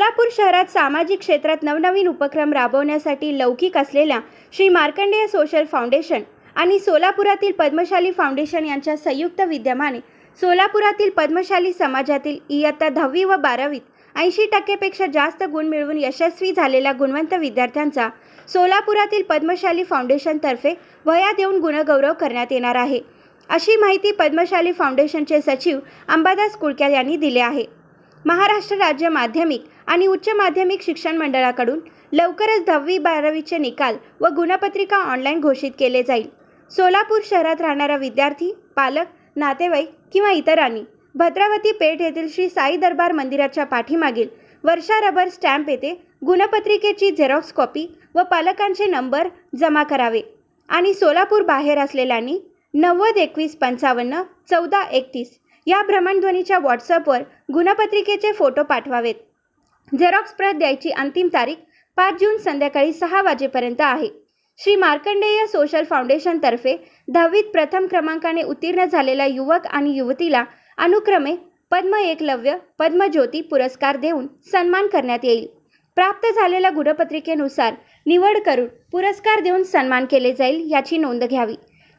सोलापूर शहरात सामाजिक क्षेत्रात नवनवीन उपक्रम राबवण्यासाठी लौकिक असलेल्या श्री मार्कंडेय सोशल फाउंडेशन आणि सोलापुरातील पद्मशाली फाउंडेशन यांच्या संयुक्त विद्यमाने सोलापुरातील पद्मशाली समाजातील इयत्ता दहावी व बारावीत ऐंशी टक्केपेक्षा जास्त गुण मिळवून यशस्वी झालेल्या गुणवंत विद्यार्थ्यांचा सोलापुरातील पद्मशाली फाउंडेशनतर्फे वया देऊन गुणगौरव करण्यात येणार आहे. अशी माहिती पद्मशाली फाउंडेशनचे सचिव अंबादास कुळक्याल यांनी दिले आहे. महाराष्ट्र राज्य माध्यमिक आणि उच्च माध्यमिक शिक्षण मंडळाकडून लवकरच दहावी बारावीचे निकाल व गुणपत्रिका ऑनलाईन घोषित केले जाईल. सोलापूर शहरात राहणारा विद्यार्थी पालक नातेवाईक किंवा इतरांनी भद्रावती पेठ येथील श्री साई दरबार मंदिराच्या पाठीमागील वर्षा रबर स्टॅम्प येथे गुणपत्रिकेची झेरॉक्स कॉपी व पालकांचे नंबर जमा करावे आणि सोलापूर बाहेर असलेल्यांनी नव्वद एकवीस पंचावन्न चौदा एकतीस या भ्रमणध्वनीच्या व्हॉट्सअपवर गुणपत्रिकेचे फोटो पाठवावेत. झेरॉक्स प्रत द्यायची अंतिम तारीख पाच जून संध्याकाळी सहा वाजेपर्यंत आहे. श्री मार्कंडेय सोशल फाउंडेशनतर्फे दहावीत प्रथम क्रमांकाने उत्तीर्ण झालेल्या युवक आणि युवतीला अनुक्रमे पद्म एकलव्य पद्मज्योती पुरस्कार देऊन सन्मान करण्यात येईल. प्राप्त झालेल्या गुणपत्रिकेनुसार निवड करून पुरस्कार देऊन सन्मान केले जाईल याची नोंद घ्यावी.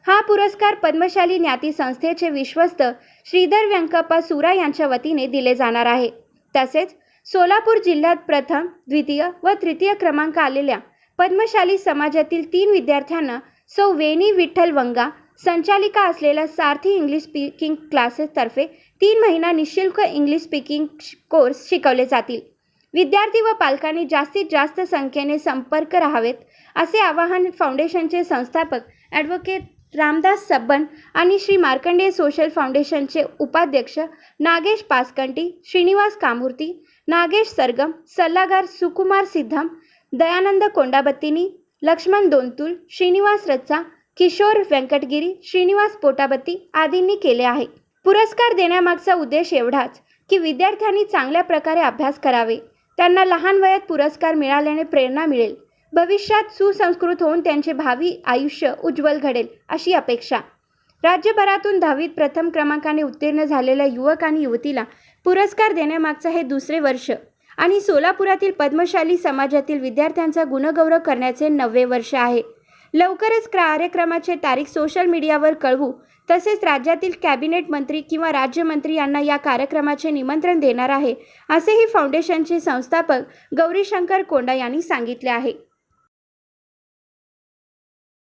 हा पुरस्कार पद्मशाली ज्ञाती संस्थेचे विश्वस्त श्रीधर व्यंकप्पा सुरा यांच्या वतीने दिले जाणार आहे. तसेच सोलापूर जिल्ह्यात प्रथम द्वितीय व तृतीय क्रमांक आलेल्या पद्मशाली समाजातील तीन विद्यार्थ्यांना सौ वेणी विठ्ठल वंगा संचालिका असलेल्या सारथी इंग्लिश स्पीकिंग क्लासेसतर्फे तीन महिना निशुल्क इंग्लिश स्पीकिंग कोर्स शिकवले जातील. विद्यार्थी व पालकांनी जास्तीत जास्त संख्येने संपर्क राहावेत असे आवाहन फाउंडेशनचे संस्थापक ॲडव्होकेट रामदास सबन आणि श्री मार्कंडेय सोशल फाउंडेशनचे उपाध्यक्ष नागेश पासकंटी श्रीनिवास कामूर्ती नागेश सरगम सल्लागार सुकुमार सिद्धम दयानंद कोंडाबत्तीनी लक्ष्मण दोनतुल श्रीनिवास रच्चा किशोर व्यंकटगिरी श्रीनिवास पोटाबत्ती आदींनी केले आहे. पुरस्कार देण्यामागचा उद्देश एवढाच की विद्यार्थ्यांनी चांगल्या प्रकारे अभ्यास करावे. त्यांना लहान वयात पुरस्कार मिळाल्याने प्रेरणा मिळेल. भविष्यात सुसंस्कृत होऊन त्यांचे भावी आयुष्य उज्ज्वल घडेल अशी अपेक्षा. राज्यभरातून दहावीत प्रथम क्रमांकाने उत्तीर्ण झालेल्या युवक आणि युवतीला पुरस्कार देण्यामागचं हे दुसरे वर्ष आणि सोलापुरातील पद्मशाली समाजातील विद्यार्थ्यांचा गुणगौरव करण्याचे नववे वर्ष आहे. लवकरच कार्यक्रमाचे तारीख सोशल मीडियावर कळवू तसेच राज्यातील कॅबिनेट मंत्री किंवा राज्यमंत्री यांना या कार्यक्रमाचे निमंत्रण देणार आहे असेही फाउंडेशनचे संस्थापक गौरीशंकर कोंडा यांनी सांगितले आहे.